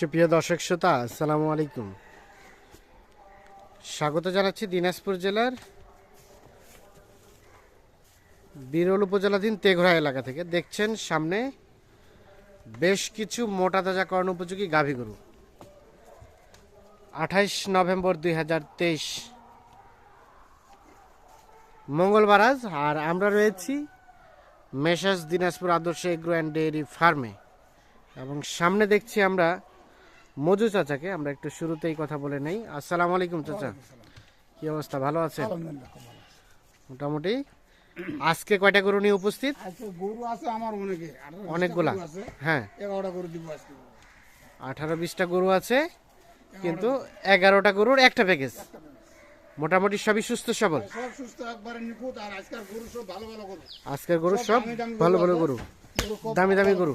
সুপ্রিয় দর্শক শ্রোতা, আসসালামু আলাইকুম। স্বাগত জানাচ্ছি দিনাজপুর জেলার বিরল উপজেলাধীন তেঘরা এলাকা থেকে। দেখছেন সামনে বেশ কিছু মোটা তাজাকরণ উপযোগী গাভী গরু। আঠাইশ নভেম্বর দুই হাজার তেইশ মঙ্গলবার আজ, আর আমরা রয়েছি মেসাস দিনাজপুর আদর্শ এগ্রো অ্যান্ড ডেয়ারি ফার্মে। এবং সামনে দেখছি আমরা মজু চাচাকে আমরা একটু শুরুতেই কথা বলে নেই। আসসালামু আলাইকুম চাচা। কি অবস্থা? ভালো আছেন? আছে। মোটামুটি। আজকে কয়টা গরু নিয়ে উপস্থিত? গরু আছে আমার অনেকে অনেকগুলা? হ্যাঁ। এগারোটা গরু দিব আজকে। আঠারো বিশটা গরু আছে কিন্তু এগারোটা গরুর একটা প্যাকেজ। মোটামুটি সবই সুস্থ সবল? গরু আজকের গরু সব ভালো ভালো গরু। দামি দামি গরু।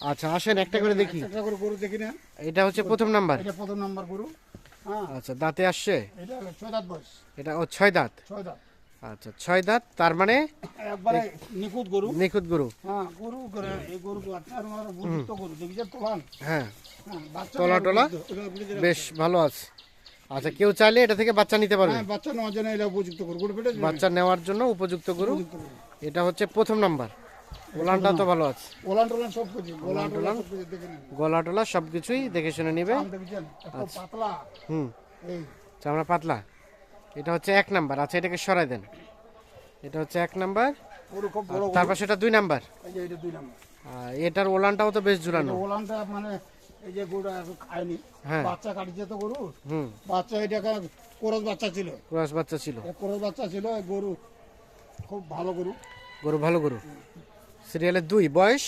আচ্ছা আসেন একটা করে দেখি। একটা করে গরু দেখি না এটা হচ্ছে প্রথম নাম্বার। এটা প্রথম নাম্বার গরু। হ্যাঁ। আচ্ছা দাঁতে আসছে? এটা হলো ছয় দাঁত বয়স। এটা ও ছয় দাঁত? ছয় দাঁত। আচ্ছা ছয় দাঁত তার মানে একবারে নিখুঁত গরু। নিখুঁত গরু। হ্যাঁ গরু করে এই গরু আর আমার বুঝিত গরু। দেখি যে তোলান। হ্যাঁ। হ্যাঁ তোলা টোলা? বেশ ভালো আছে। আচ্ছা কেউ চাইলে এটা থেকে বাচ্চা নিতে পারবে? হ্যাঁ বাচ্চা নেওয়ার জন্য এটা উপযুক্ত গরু। বাচ্চা নেওয়ার জন্য উপযুক্ত গরু। এটা হচ্ছে প্রথম নাম্বার। ওলানটা তো ভালো আছে। ওলান টোলান সব কিছু টোলান গলা টলা সব কিছুই দেখে শুনে নিবে। পাতলা। হুম। চামড়া পাতলা। এটা হচ্ছে এক নাম্বার। আচ্ছা এটাকে সরাই দেন। এটা হচ্ছে এক নাম্বার। গরু খুব তারপর সেটা দুই নাম্বার। এটার ওলানটাও তো বেশ ঝুলানো ওলানটা মানে এই যে গরুটা খায়নি। হ্যাঁ। বাচ্চা কাটিছে তো গরু। বাচ্চা এটা কোরস বাচ্চা ছিল। ক্রস বাচ্চা ছিল। কোরস বাচ্চা ছিল গরু খুব ভালো গরু। গরু ভালো গরু। সিরিয়ালের দুই বয়স?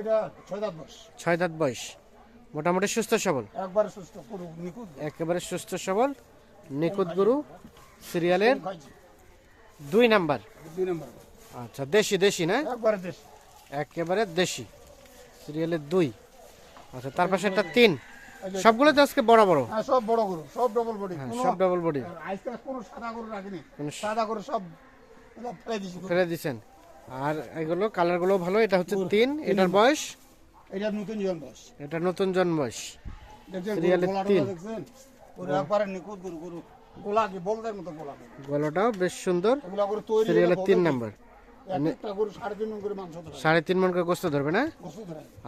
এটা ছয় দাঁত বয়স। ছয় দাঁত বয়স। মোটামুটি সুস্থ সবল? একবারে সুস্থ গরু নিখুঁত। একেবারে সুস্থ সবল নিখুঁত গরু সিরিয়ালের দুই নাম্বার। দুই নম্বর। আচ্ছা দেশি দেশি না? একবারে দেশ। একেবারে দেশি। সিরিয়ালের দুই। আচ্ছা তার পাশে একটা তিন। সবগুলো তো আজকে বড় বড়? হ্যাঁ সব বড় গরু সব ডবল বডি হ্যাঁ সব ডাবল বডি আজকাল কোনো সাদা গরু রাখিনি। সাদা গরু সব ফেলে দিছেন আর এগুলো কালারগুলো ভালো এটা হচ্ছে তিন এটার বয়স? এটা নতুন জীবন বয়স। এটা নতুন জন্ম বয়স। সিরিয়ালের তিন। গরু। গলাটাও বেশ সুন্দর। সিরিয়ালের তিন নাম্বার। সাড়ে মন করে সাড়ে তিন মন করে গোস্ত ধরবে না?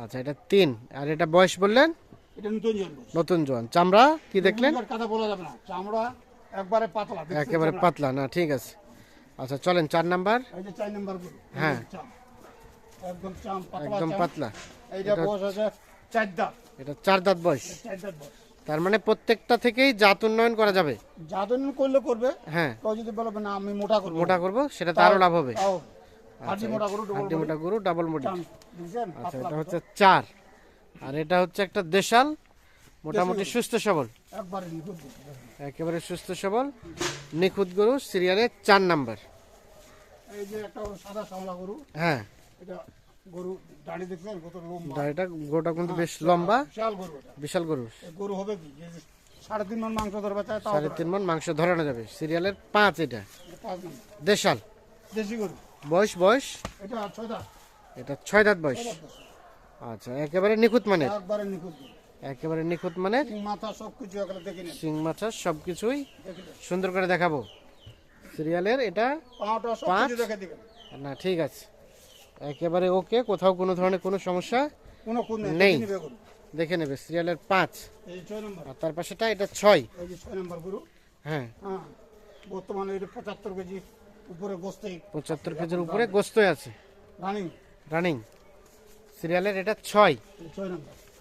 আচ্ছা এটা তিন। আর এটা বয়স বললেন? নতুন জোয়ান চামড়া কি দেখলেন? কথা বলা যাবে না। চামড়া একবারে পাতলা একেবারে পাতলা না ঠিক আছে। আচ্ছা চলেন চার নাম্বার। এই যে চার নাম্বার হ্যাঁ। একদম চাম। একদম পাতলা একদম এইটা বয়স আছে চার দাঁত। এটা চার দাঁত বয়স। চার দাঁত বয়স। তার মানে প্রত্যেকটা থেকেই জাত উন্নয়ন করা যাবে। যাদন করলে করবে। হ্যাঁ। কেউ যদি বলবে না আমি মোটা করব। মোটা করব সেটা তারও লাভ হবে। হাড্ডি মোটা গরু হাড্ডি মোটা গরু ডাবল মুডি আচ্ছা এটা হচ্ছে চার। আর এটা হচ্ছে একটা দেশাল। মোটামুটি সুস্থ সবল। একবারে সুস্থ সবল। নিখুঁত গরু সিরিয়ালে চার নাম্বার। এই যে একটা সাদা সামলা গরু হ্যাঁ। এটা গরু দাড়ি দেখছেন কত লম্বা। দাড়িটা গরুটা কিন্তু বেশ লম্বা। বিশাল গরু বিশাল গরু। গরু হবে কি? সাড়ে তিন মন মাংস ধরবে চায় সাড়ে তিন মন মাংস ধরানো যাবে। সিরিয়ালের পাঁচ এটা। দেশাল। দেশি গরু। বয়স বয়স? এটা ছয় দাঁত। এটা ছয় দাঁত বয়স। আচ্ছা একেবারে নিখুঁত মানের? একবারে নিখুঁত একেবারে নিখুঁত মানের? তিন মাথা সব কিছু একবারে দেখে নেন। শিং মাছা সব কিছুই সুন্দর করে দেখাবো। সিরিয়ালের এটা পাঁচ? না ঠিক আছে। একেবারে ওকে কোথাও কোনো ধরনের কোনো সমস্যা কোনো নেই। দেখে নেবে সিরিয়ালের পাঁচ। আর তার পাশেটা এটা ছয়। ছয় নম্বর গরু। হ্যাঁ। হ্যাঁ। বর্তমানে এটা পঁচাত্তর কেজি উপরে গোস্তে। পঁচাত্তর কেজির উপরে গোস্তই আছে। রানিং। রানিং। সিরিয়ালের এটা ছয়।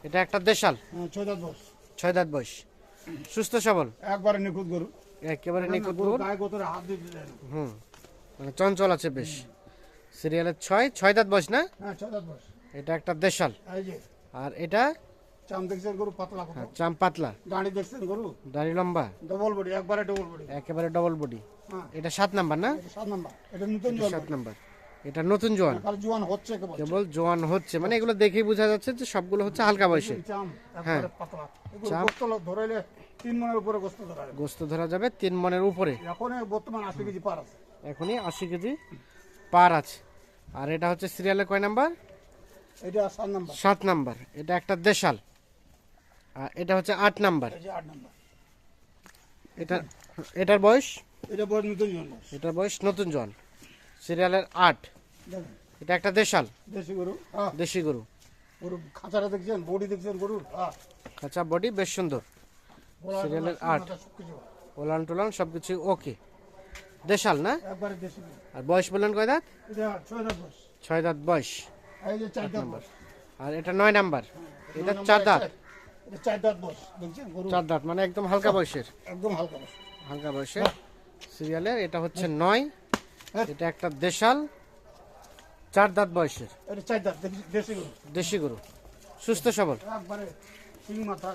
এটা একটা দেশাল। হ্যাঁ ছয় দাঁত বস ছয় দাঁত বয়স। সুস্থ সবল। একবারে নিখুঁত গরু। একেবারে নিখুঁত হুম মানে চঞ্চল আছে বেশ। সিরিয়ালের ছয় ছয় দাঁত বয়স না? হ্যাঁ এটা একটা দেশাল। আর এটা? চাম দেখছেন গরু পাতলা হ্যাঁ, চাম পাতলা। দাঁড়ি দেখছেন গরু? দাড়ি লম্বা। ডবল বডি একবারে ডবল বডি একেবারে ডবল বডি হ্যাঁ। এটা সাত নাম্বার না? সাত নাম্বার। এটা নতুন জোয়ান সাত নাম্বার। এটা নতুন জোয়ান। জোয়ান হচ্ছে কেবল। জোয়ান হচ্ছে। মানে এগুলো দেখেই বোঝা যাচ্ছে যে সবগুলো হচ্ছে হালকা বয়সে হ্যাঁ। চাম। ধরাইলে তিন মনের উপরে গোস্ত ধরা যাবে। তিন মনের উপরে? এখন বর্তমান আশি কেজি পার আছে। এখনই আশি কেজি পার আছে। আর এটা হচ্ছে সিরিয়ালের কয় নাম্বার? এটা সাত নাম্বার। সাত নাম্বার। এটা একটা দেশাল। আর এটা হচ্ছে আট নাম্বার। আট নাম্বার। এটা এটার বয়স? এটা নতুন এটার বয়স নতুন জন। সিরিয়ালের আট। এটা একটা দেশাল। দেশি গরু। দেশি গরু। গরু খাঁচাটা দেখছেন? বডি দেখছেন গরুর? কাঁচা বডি বেশ সুন্দর। সিরিয়ালের আট। ওলান টোলান সব কিছু ওকে। দেশাল না? আর বয়স বললেন কয় দাঁত? ছয় দাঁত বয়স। আর এটা নয় নাম্বার। এটা চার দাঁত। চার। দাঁত মানে একদম হালকা বয়সের। একদম হালকা হালকা বয়সের। সিরিয়ালের এটা হচ্ছে নয়। হ্যাঁ। এটা একটা দেশাল। চার দাঁত বয়সের। দেশি গরু। সুস্থ সবল। একবারে সিং মাথা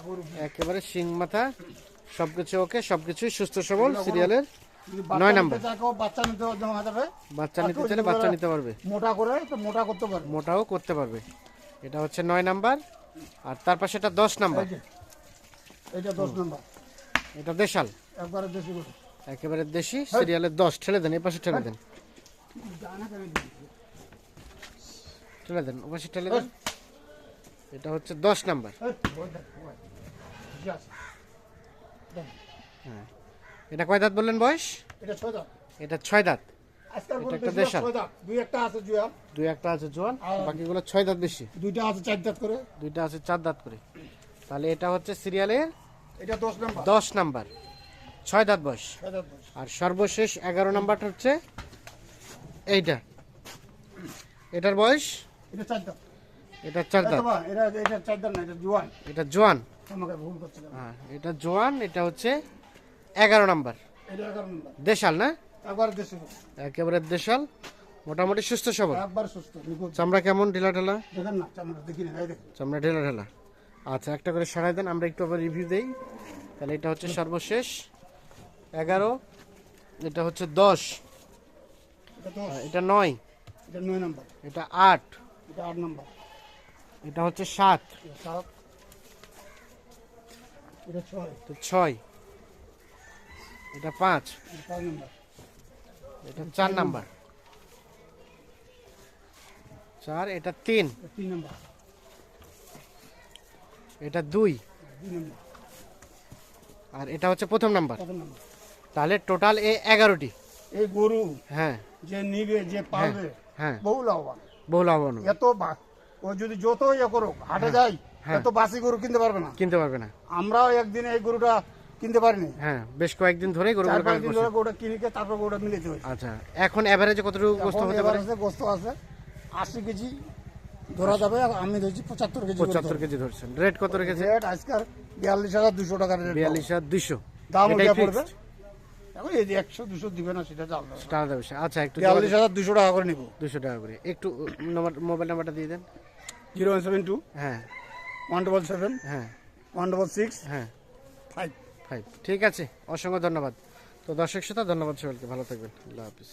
একেবারে শিং মাথা সবকিছু ওকে সবকিছুই সুস্থ সবল সিরিয়ালের নয় নাম্বার। নিতে চায় কেউ বাচ্চা নিতে বাচ্চা নিতে চাইলে বাচ্চা নিতে পারবে। মোটা করে মোটা করতে পারবে। মোটাও করতে পারবে। এটা হচ্ছে নয় নাম্বার। আর তার পাশে এটা দশ নাম্বার। এটা দশ নাম্বার। এটা দেশাল। একবারে দেশি একেবারে দেশি সিরিয়ালের দশ। ঠেলে দেন পাশে ঠেলে দেন? ঠেলে দেন ও পাশে ঠেলে দেন। এটা হচ্ছে দশ নাম্বার। দেখ, এটা কয় দাঁত বললেন বয়স? এটা ছয় দাঁত। এটা ছয় দাঁত। একটা বেশিরভাগ দেশাল। দুই একটা আছে জুয়া দুই একটা আছে জোয়ান বাকিগুলো ছয় দাঁত বেশি। দুইটা আছে চার দাঁত করে। দুইটা আছে চার দাঁত করে। তাহলে এটা হচ্ছে সিরিয়ালের এটা দশ নাম্বার। দশ নাম্বার। ছয় দাঁত বয়স। ছয় দাঁত বয়স। আর সর্বশেষ এগারো নাম্বারটা হচ্ছে এইটা। এটার বয়স? এটা চার দাঁত। এটা চার দাঁত এটা এটা চার দাঁত না এটা জুয়ান। এটা জোয়ান। আমাকে ভুল করছিলাম হ্যাঁ এটা জোয়ান এটা হচ্ছে এগারো নাম্বার। এটা এগারো নাম্বার। দেশাল না? একবার দেশি গরু। একেবারে দেশাল মোটামুটি সুস্থ সবল। একবার সুস্থ চামড়া কেমন ঢিলা ঢালা? দেখেন না চামড়া দেখি না চামড়া ঢেলা ঢেলা। আচ্ছা একটা করে সারাই দেন আমরা একটু আবার রিভিউ দেই। তাহলে এটা হচ্ছে সর্বশেষ। এগারো এটা হচ্ছে দশ। এটা দশ। এটা নয়। এটা নয় নাম্বার। এটা আট। এটা আট নাম্বার। এটা হচ্ছে সাত এটা সাত এটা ছয় এটা ছয় এটা পাঁচ এটা পাঁচ নাম্বার এটা চার নাম্বার চার এটা তিন এটা তিন নাম্বার এটা দুই দুই নাম্বার আর এটা হচ্ছে প্রথম নাম্বার কত নাম্বার তাহলে টোটাল এ এগারোটি এই গরু হ্যাঁ যে নিবে যে পালবে হ্যাঁ বহু লাভবান বহু লাভবান হবে। এত বা- ও যদি যত ইয়ে করুক হাটে যাই হ্যাঁ। এত বাসি গরু কিনতে পারবে না। কিনতে পারবে না। আমরাও একদিন এই গরুটা কিনতে পারিনি। হ্যাঁ বেশ কয়েকদিন ধরে চার গরুগুলো পাঁচ দিন ধরে গরুটা কিনে তারপর গরুটা মিলিতে হয়েছে আচ্ছা এখন এভারেজে কতটুকু গোস্ত হতে পারে? গোস্ত আছে আশি কেজি ধরা যাবে আমি ধরছি পঁচাত্তর কেজি পঁচাত্তর কেজি ধরছেন। রেট কত রেখেছে? রেট আজকাল বিয়াল্লিশ হাজার দুশো টাকার রেট বিয়াল্লিশ হাজার দুইশো দাম ওটা পড়বে? এখন এই যে একশো দুশো দিবে না সেটা আচ্ছা একটু বিয়াল্লিশ হাজার দুশো টাকা করে নিবো। দুশো টাকা করে। একটু নম্বর মোবাইল নাম্বারটা দিয়ে দেন। জিরো ওয়ান সেভেন টু হ্যাঁ। ওয়ান ডবল সেভেন হ্যাঁ। ওয়ান ডবল সিক্স হ্যাঁ। ফাইভ ফাইভ ঠিক আছে অসংখ্য ধন্যবাদ। তো দর্শক শ্রোতা ধন্যবাদ সবাইকে ভালো থাকবেন। আল্লাহ হাফিজ।